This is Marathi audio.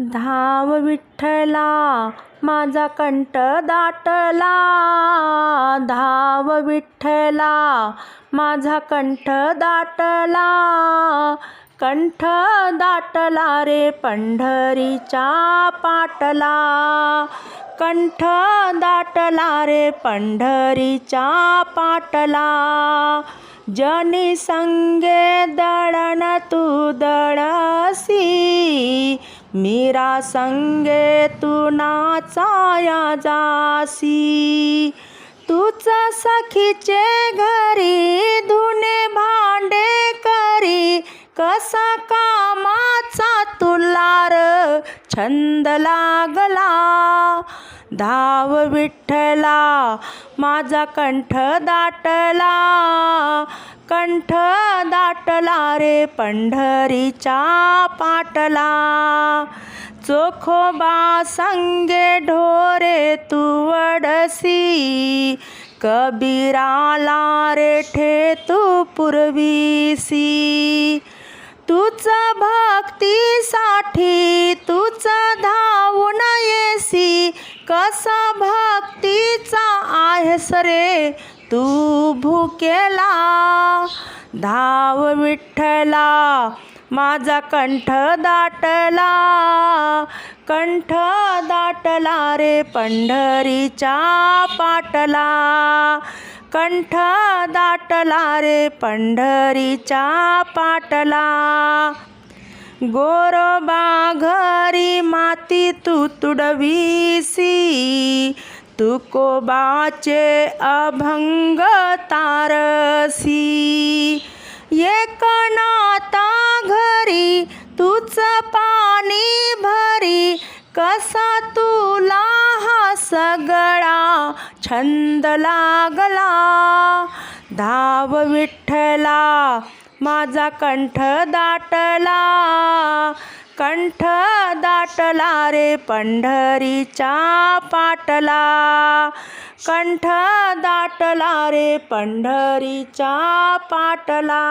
धाव विठ्ठला माझा कंठ दाटला. धाव विठ्ठला माझा कंठ दाटला. कंठ दाटला रे पंढरीच्या पाटला. कंठ दाटला रे पंढरीच्या पाटला. जनी संगे दळण तू दळसी. मीरा संगे तू नाचाया जासी. तूच सखीचे घरी धुणे भांडे करी. कसा का छंद लागला. धाव विठ्ठला माझा कंठ दाटला. कंठ दाटला रे पंढरीच्या पाटला. चोखोबा संगे ढोरे तू वडसी. कबीराला रे ठे तू पूर्वीसी. तूच भक्तीसाठी कसा भक्तीचा आहेस रे? तू भुकेला धाव विठ्ठला माझा कंठ दाटला. कंठ दाटला रे पंढरीच्या पाटला. कंठ दाटला रे पंढरीच्या पाटला. गोरोबा घरी माती तू तुडवीसी तुकोबाचे अभंग तारसी. एकनाथा घरी तूच पाणी भरी कसा तुला हा सगळा छंद लागला. धाव विठ्ठला माझा कंठ दाटला. कंठ दाटला रे पंढरीच्या पाटला. कंठ दाटला रे पंढरीच्या पाटला.